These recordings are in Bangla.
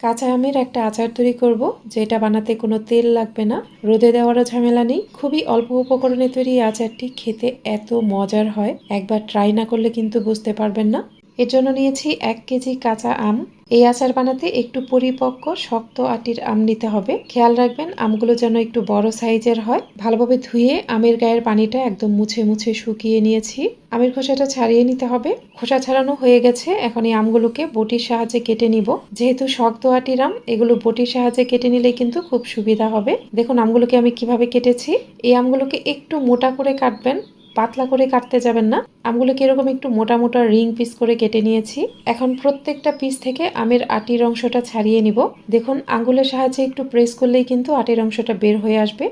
কাঁচা আমের একটা আচার তৈরি করব, যেটা বানাতে কোনো তেল লাগবে না। রোদে দেওয়ারও ঝামেলা নেই। খুবই অল্প উপকরণে তৈরি আচারটি খেতে এত মজার হয়, একবার ট্রাই না করলে কিন্তু বুঝতে পারবেন না। এর জন্য নিয়েছি এক কেজি কাঁচা আম। এই আচার বানাতে একটু পরিপক্ক, শক্ত আটির আম নিতে হবে। খেয়াল রাখবেন, আমগুলো যেন একটু বড় সাইজের হয়। ভালোভাবে ধুয়ে আমের গায়ের পানিটা একদম মুছে মুছে শুকিয়ে নিয়েছি। আমের খোসাটা ছাড়িয়ে নিতে হবে। খোসা ছাড়ানো হয়ে গেছে, এখন এই আমগুলোকে বটির সাহায্যে কেটে নিব। যেহেতু শক্ত আটির আম, এগুলো বটির সাহায্যে কেটে নিলে কিন্তু খুব সুবিধা হবে। দেখুন, আমগুলোকে আমি কীভাবে কেটেছি। এই আমগুলোকে একটু মোটা করে কাটবেন। পাতলা করে কাটতে যাবেন না। আমগুলোকে এরকম একটু মোটা মোটা রিং পিস করে কেটে নিয়েছি। এখন প্রত্যেকটা পিস থেকে আমের আটির অংশটা ছাড়িয়ে নিব। দেখুন আঙ্গুলের সাহায্যে একটু প্রেস করলেই কিন্তু আটির অংশটা বের হয়ে আসবে।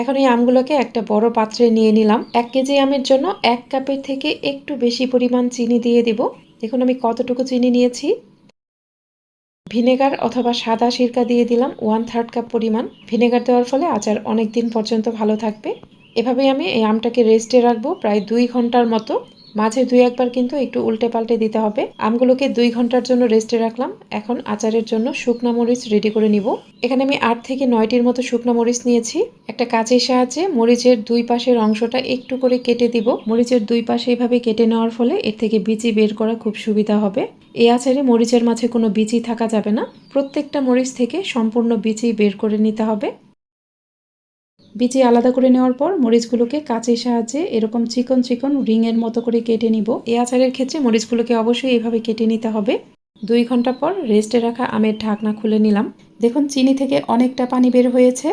এখন এই আমগুলোকে একটা বড় পাত্রে নিয়ে নিলাম। এক কেজি আমের জন্য এক কাপের থেকে একটু বেশি পরিমাণ চিনি দিয়ে দিব। দেখুন, আমি কতটুকু চিনি নিয়েছি। ভিনেগার অথবা সাদা সিরকা দিয়ে দিলাম ওয়ান থার্ড কাপ পরিমাণ। ভিনেগার দেওয়ার ফলে আচার অনেক দিন পর্যন্ত ভালো থাকবে। এভাবে আমি এই আমটাকে রেস্টে রাখব। প্রায় দুই ঘণ্টার মতো। মাঝে দুই একবার কিন্তু একটু উল্টে পাল্টে দিতে হবে। আমগুলোকে দুই ঘণ্টার জন্য রেস্টে রাখলাম। এখন আচারের জন্য শুকনা মরিচ রেডি করে নিব। এখানে আমি আট থেকে নয়টির মতো শুকনো মরিচ নিয়েছি। একটা কাঁচের সাহায্যে মরিচের দুই পাশের অংশটা একটু করে কেটে দিব। মরিচের দুই পাশে এইভাবে কেটে নেওয়ার ফলে এর থেকে বিচি বের করা খুব সুবিধা হবে। এই আচারে মরিচের মাঝে কোনো বিচি থাকা যাবে না। প্রত্যেকটা মরিচ থেকে সম্পূর্ণ বিচি বের করে নিতে হবে। বিচি আলাদা করে নেওয়ার পর মরিচগুলোকে কাঁচের সাহায্যে এরকম চিকন চিকন রিংয়ের মতো করে কেটে নিব। এই আচারের ক্ষেত্রে মরিচগুলোকে অবশ্যই এভাবে কেটে নিতে হবে। দুই ঘণ্টা পর রেস্টে রাখা আমের ঢাকনা খুলে নিলাম। দেখুন, চিনি থেকে অনেকটা পানি বের হয়েছে।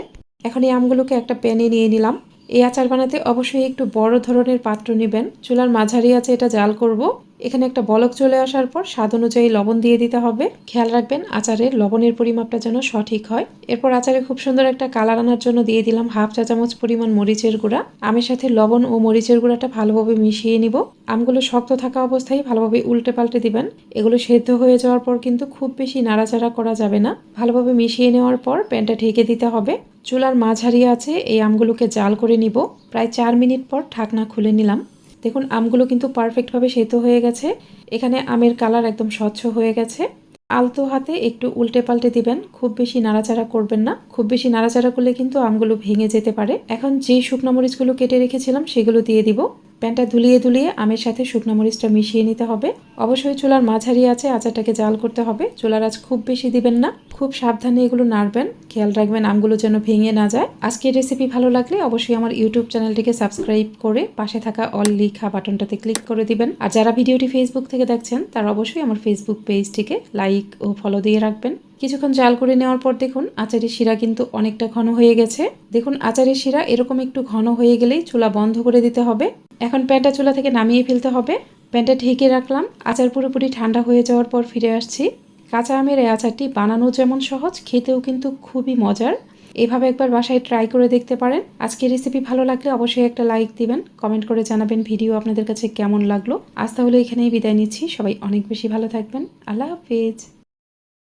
এখন এই আমগুলোকে একটা প্যানে নিয়ে নিলাম। এই আচার বানাতে অবশ্যই একটু বড় ধরনের পাত্র নেবেন। চুলার মাঝারি আছে, এটা জাল করব। এখানে একটা বলক চলে আসার পর স্বাদ অনুযায়ী লবণ দিয়ে দিতে হবে। খেয়াল রাখবেন আচারের লবণের পরিমাপটা যেন সঠিক হয়। এরপর আচারে খুব সুন্দর একটা কালার আনার জন্য দিয়ে দিলাম হাফ চা চামচ পরিমাণ মরিচের গুঁড়া। আমের সাথে লবণ ও মরিচের গুঁড়াটা ভালোভাবে মিশিয়ে নিব। আমগুলো শক্ত থাকা অবস্থায় ভালোভাবে উল্টে পাল্টে দিবেন। এগুলো সেদ্ধ হয়ে যাওয়ার পর কিন্তু খুব বেশি নাড়াচাড়া করা যাবে না। ভালোভাবে মিশিয়ে নেওয়ার পর প্যানটা ঢেকে দিতে হবে। চুলার মাঝারি আছে এই আমগুলোকে জাল করে নিব। প্রায় চার মিনিট পর ঢাকনা খুলে নিলাম। দেখুন, আমগুলো কিন্তু পারফেক্টভাবে সেদ্ধ হয়ে গেছে। এখানে আমের কালার একদম স্বচ্ছ হয়ে গেছে। আলতো হাতে একটু উল্টে পাল্টে দিবেন, খুব বেশি নাড়াচাড়া করবেন না। খুব বেশি নাড়াচাড়া করলে কিন্তু আমগুলো ভেঙে যেতে পারে। এখন যে শুকনো মরিচগুলো কেটে রেখেছিলাম, সেগুলো দিয়ে দিব। প্যানটা ধুলিয়ে ধুলিয়ে আমের সাথে শুকনো মরিচটা মিশিয়ে নিতে হবে। অবশ্যই চুলার মাঝারি আছে, আচারটাকে জাল করতে হবে। চুলার আজ খুব বেশি দিবেন না, খুব সাবধানে এগুলো নাড়বেন। খেয়াল রাখবেন আমগুলো যেন ভেঙে না যায়। আজকের রেসিপি ভালো লাগলে অবশ্যই আমার ইউটিউব চ্যানেলটিকে সাবস্ক্রাইব করে পাশে থাকা অল লিখা বাটনটাতে ক্লিক করে দিবেন। আর যারা ভিডিওটি ফেসবুক থেকে দেখছেন, তারা অবশ্যই আমার ফেসবুক পেজটিকে লাইক ও ফলো দিয়ে রাখবেন। কিছুক্ষণ জাল করে নেওয়ার পর দেখুন, আচারের শিরা কিন্তু অনেকটা ঘন হয়ে গেছে। দেখুন, আচারের শিরা এরকম একটু ঘন হয়ে গেলেই চুলা বন্ধ করে দিতে হবে। এখন প্যানটা চুলা থেকে নামিয়ে ফেলতে হবে। প্যানটা ঢেকে রাখলাম। আচার পুরোপুরি ঠান্ডা হয়ে যাওয়ার পর ফিরে আসছি। কাঁচা আমের এই আচারটি বানানো যেমন সহজ, খেতেও কিন্তু খুবই মজার। এভাবে একবার বাসায় ট্রাই করে দেখতে পারেন। আজকের রেসিপি ভালো লাগলে অবশ্যই একটা লাইক দিবেন। কমেন্ট করে জানাবেন ভিডিও আপনাদের কাছে কেমন লাগল। আজ তাহলে এখানেই বিদায় নিচ্ছি। সবাই অনেক বেশি ভালো থাকবেন। আল্লাহ হাফিজ।